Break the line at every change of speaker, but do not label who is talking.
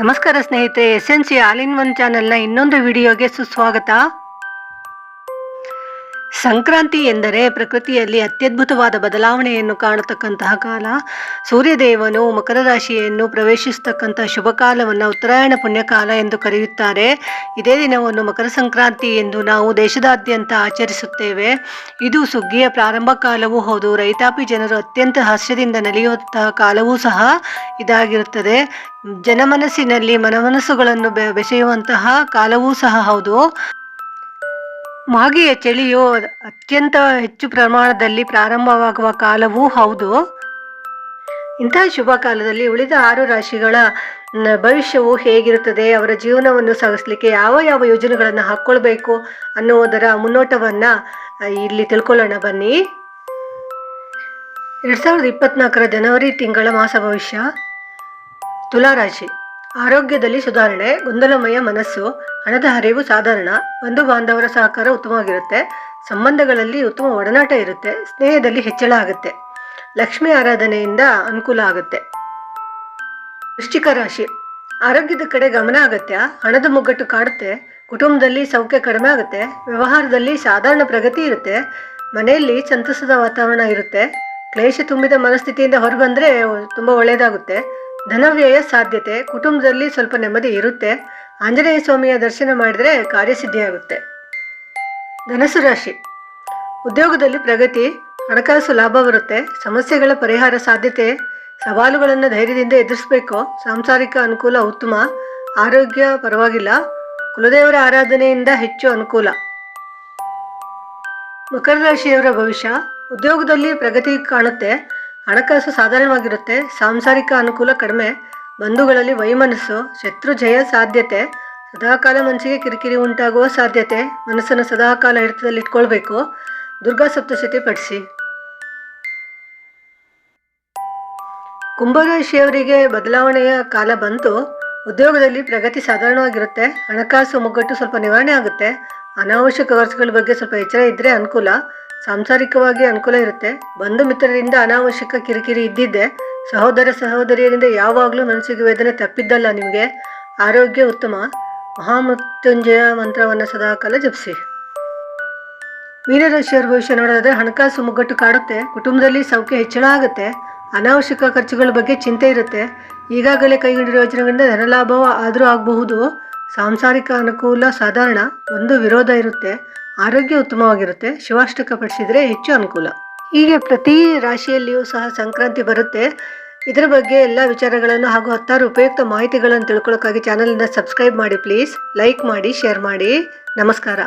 ನಮಸ್ಕಾರ ಸ್ನೇಹಿತರೆ S N C all in one ಚಾನೆಲ್ನ ಇನ್ನೊಂದು ವಿಡಿಯೋಗೆ ಸುಸ್ವಾಗತ. ಸಂಕ್ರಾಂತಿ ಎಂದರೆ ಪ್ರಕೃತಿಯಲ್ಲಿ ಅತ್ಯದ್ಭುತವಾದ ಬದಲಾವಣೆಯನ್ನು ಕಾಣತಕ್ಕಂತಹ ಕಾಲ. ಸೂರ್ಯದೇವನು ಮಕರ ರಾಶಿಯನ್ನು ಪ್ರವೇಶಿಸತಕ್ಕಂತಹ ಶುಭ ಕಾಲವನ್ನು ಉತ್ತರಾಯಣ ಪುಣ್ಯಕಾಲ ಎಂದು ಕರೆಯುತ್ತಾರೆ. ಇದೇ ದಿನವನ್ನು ಮಕರ ಸಂಕ್ರಾಂತಿ ಎಂದು ನಾವು ದೇಶದಾದ್ಯಂತ ಆಚರಿಸುತ್ತೇವೆ. ಇದು ಸುಗ್ಗಿಯ ಪ್ರಾರಂಭ ಕಾಲವೂ ಹೌದು. ರೈತಾಪಿ ಜನರು ಅತ್ಯಂತ ಹರ್ಷದಿಂದ ನಲಿಯುವಂತಹ ಕಾಲವೂ ಸಹ ಇದಾಗಿರುತ್ತದೆ. ಜನಮನಸ್ಸಿನಲ್ಲಿ ಮನಮನಸ್ಸುಗಳನ್ನು ಬೆಸೆಯುವಂತಹ ಕಾಲವೂ ಸಹ ಹೌದು. ಮಾಗಿಯ ಚಳಿಯು ಅತ್ಯಂತ ಹೆಚ್ಚು ಪ್ರಮಾಣದಲ್ಲಿ ಪ್ರಾರಂಭವಾಗುವ ಕಾಲವೂ ಹೌದು. ಇಂತಹ ಶುಭ ಕಾಲದಲ್ಲಿ ಉಳಿದ ಆರು ರಾಶಿಗಳ ಭವಿಷ್ಯವು ಹೇಗಿರುತ್ತದೆ, ಅವರ ಜೀವನವನ್ನು ಸಾಗಿಸ್ಲಿಕ್ಕೆ ಯಾವ ಯಾವ ಯೋಜನೆಗಳನ್ನು ಹಾಕ್ಕೊಳ್ಬೇಕು ಅನ್ನುವುದರ ಮುನ್ನೋಟವನ್ನು ಇಲ್ಲಿ ತಿಳ್ಕೊಳ್ಳೋಣ, ಬನ್ನಿ. ಎರಡು ಸಾವಿರದ ಇಪ್ಪತ್ನಾಲ್ಕರ ಜನವರಿ ತಿಂಗಳ ಮಾಸ ಭವಿಷ್ಯ. ತುಲಾರಾಶಿ. ಆರೋಗ್ಯದಲ್ಲಿ ಸುಧಾರಣೆ, ಗೊಂದಲಮಯ ಮನಸ್ಸು, ಹಣದ ಹರಿವು ಸಾಧಾರಣ, ಬಂಧು ಬಾಂಧವರ ಸಹಕಾರ ಉತ್ತಮವಾಗಿರುತ್ತೆ, ಸಂಬಂಧಗಳಲ್ಲಿ ಉತ್ತಮ ಒಡನಾಟ ಇರುತ್ತೆ, ಸ್ನೇಹದಲ್ಲಿ ಹೆಚ್ಚಳ ಆಗುತ್ತೆ. ಲಕ್ಷ್ಮಿ ಆರಾಧನೆಯಿಂದ ಅನುಕೂಲ ಆಗುತ್ತೆ. ವೃಶ್ಚಿಕ ರಾಶಿ. ಆರೋಗ್ಯದ ಕಡೆ ಗಮನ ಅಗತ್ಯ, ಹಣದ ಮುಗ್ಗಟ್ಟು ಕಾಡುತ್ತೆ, ಕುಟುಂಬದಲ್ಲಿ ಸೌಖ್ಯ ಕಡಿಮೆ ಆಗುತ್ತೆ, ವ್ಯವಹಾರದಲ್ಲಿ ಸಾಧಾರಣ ಪ್ರಗತಿ ಇರುತ್ತೆ, ಮನೆಯಲ್ಲಿ ಸಂತಸದ ವಾತಾವರಣ ಇರುತ್ತೆ, ಕ್ಲೇಶ ತುಂಬಿದ ಮನಸ್ಥಿತಿಯಿಂದ ಹೊರಬಂದ್ರೆ ತುಂಬ ಒಳ್ಳೆಯದಾಗುತ್ತೆ ಧನವ್ಯಯ ಸಾಧ್ಯತೆ ಕುಟುಂಬದಲ್ಲಿ ಸ್ವಲ್ಪ ನೆಮ್ಮದಿ ಇರುತ್ತೆ. ಆಂಜನೇಯ ಸ್ವಾಮಿಯ ದರ್ಶನ ಮಾಡಿದರೆ ಕಾರ್ಯಸಿದ್ಧಿಯಾಗುತ್ತೆ. ಧನಸು ರಾಶಿ. ಉದ್ಯೋಗದಲ್ಲಿ ಪ್ರಗತಿ, ಹಣಕಾಸು ಲಾಭ ಬರುತ್ತೆ. ಸಮಸ್ಯೆಗಳ ಪರಿಹಾರ ಸಾಧ್ಯತೆ, ಸವಾಲುಗಳನ್ನು ಧೈರ್ಯದಿಂದ ಎದುರಿಸಬೇಕು. ಸಾಂಸಾರಿಕ ಅನುಕೂಲ ಉತ್ತಮ. ಆರೋಗ್ಯ ಪರವಾಗಿಲ್ಲ. ಕುಲದೇವರ ಆರಾಧನೆಯಿಂದ ಹೆಚ್ಚು ಅನುಕೂಲ. ಮಕರ ರಾಶಿಯವರ ಭವಿಷ್ಯ. ಉದ್ಯೋಗದಲ್ಲಿ ಪ್ರಗತಿ ಕಾಣುತ್ತೆ. ಹಣಕಾಸು ಸಾಧಾರಣವಾಗಿರುತ್ತೆ. ಸಾಂಸಾರಿಕ ಅನುಕೂಲ ಕಡಿಮೆ. ಬಂಧುಗಳಲ್ಲಿ ವೈಮನಸ್ಸು, ಶತ್ರು ಜಯ ಸಾಧ್ಯತೆ. ಸದಾಕಾಲ ಮನಸ್ಸಿಗೆ ಕಿರಿಕಿರಿ ಉಂಟಾಗುವ ಸಾಧ್ಯತೆ. ಮನಸ್ಸನ್ನು ಸದಾಕಾಲ ಹಿಡಿತದಲ್ಲಿ ಇಟ್ಕೊಳ್ಬೇಕು. ದುರ್ಗಾ ಸಪ್ತಶತಿ ಪಡಿಸಿ ಕುಂಭರಾಶಿಯವರಿಗೆ ಬದಲಾವಣೆಯ ಕಾಲ ಬಂತು. ಉದ್ಯೋಗದಲ್ಲಿ ಪ್ರಗತಿ ಸಾಧಾರಣವಾಗಿರುತ್ತೆ. ಹಣಕಾಸು ಮುಗ್ಗಟ್ಟು ಸ್ವಲ್ಪ ನಿವಾರಣೆ ಆಗುತ್ತೆ. ಅನಾವಶ್ಯಕ ಖರ್ಚುಗಳ ಬಗ್ಗೆ ಸ್ವಲ್ಪ ಎಚ್ಚರ ಇದ್ದರೆ ಅನುಕೂಲ. ಸಾಂಸಾರಿಕವಾಗಿ ಅನುಕೂಲ ಇರುತ್ತೆ. ಬಂಧು ಮಿತ್ರರಿಂದ ಅನಾವಶ್ಯಕ ಕಿರಿಕಿರಿ ಇದ್ದಿದ್ದೆ. ಸಹೋದರ ಸಹೋದರಿಯರಿಂದ ಯಾವಾಗಲೂ ಮನಸ್ಸಿಗೆ ವೇದನೆ ತಪ್ಪಿದ್ದಲ್ಲ ನಿಮಗೆ. ಆರೋಗ್ಯ ಉತ್ತಮ. ಮಹಾಮೃತ್ಯುಂಜಯ ಮಂತ್ರವನ್ನು ಸದಾಕಾಲ ಜಪಿಸಿ. ಮೀನರಾಶಿಯವರ ಭವಿಷ್ಯ ನೋಡೋದಾದ್ರೆ ಹಣಕಾಸು ಮುಗ್ಗಟ್ಟು ಕಾಡುತ್ತೆ. ಕುಟುಂಬದಲ್ಲಿ ಸೌಖ್ಯ ಹೆಚ್ಚಳ ಆಗುತ್ತೆ. ಅನಾವಶ್ಯಕ ಖರ್ಚುಗಳ ಬಗ್ಗೆ ಚಿಂತೆ ಇರುತ್ತೆ. ಈಗಾಗಲೇ ಕೈಗೊಂಡಿರುವ ಯೋಜನೆಗಳಿಂದ ಧನಲಾಭವ ಆದರೂ ಆಗಬಹುದು. ಸಾಂಸಾರಿಕ ಅನುಕೂಲ ಸಾಧಾರಣ. ಒಂದು ವಿರೋಧ ಇರುತ್ತೆ. ಆರೋಗ್ಯ ಉತ್ತಮವಾಗಿರುತ್ತೆ, ಶಿವಾಷ್ಟಕ ಪಡಿಸಿದರೆ ಹೆಚ್ಚು ಅನುಕೂಲ. ಹೀಗೆ ಪ್ರತಿ ರಾಶಿಯಲ್ಲಿಯೂ ಸಹ ಸಂಕ್ರಾಂತಿ ಬರುತ್ತೆ. ಇದರ ಬಗ್ಗೆ ಎಲ್ಲ ವಿಚಾರಗಳನ್ನು ಹಾಗೂ ಹತ್ತಾರು ಉಪಯುಕ್ತ ಮಾಹಿತಿಗಳನ್ನು ತಿಳ್ಕೊಳ್ಳೋಕ್ಕಾಗಿ ಚಾನಲನ್ನು ಸಬ್ಸ್ಕ್ರೈಬ್ ಮಾಡಿ ಪ್ಲೀಸ್ ಲೈಕ್ ಮಾಡಿ ಶೇರ್ ಮಾಡಿ. ನಮಸ್ಕಾರ.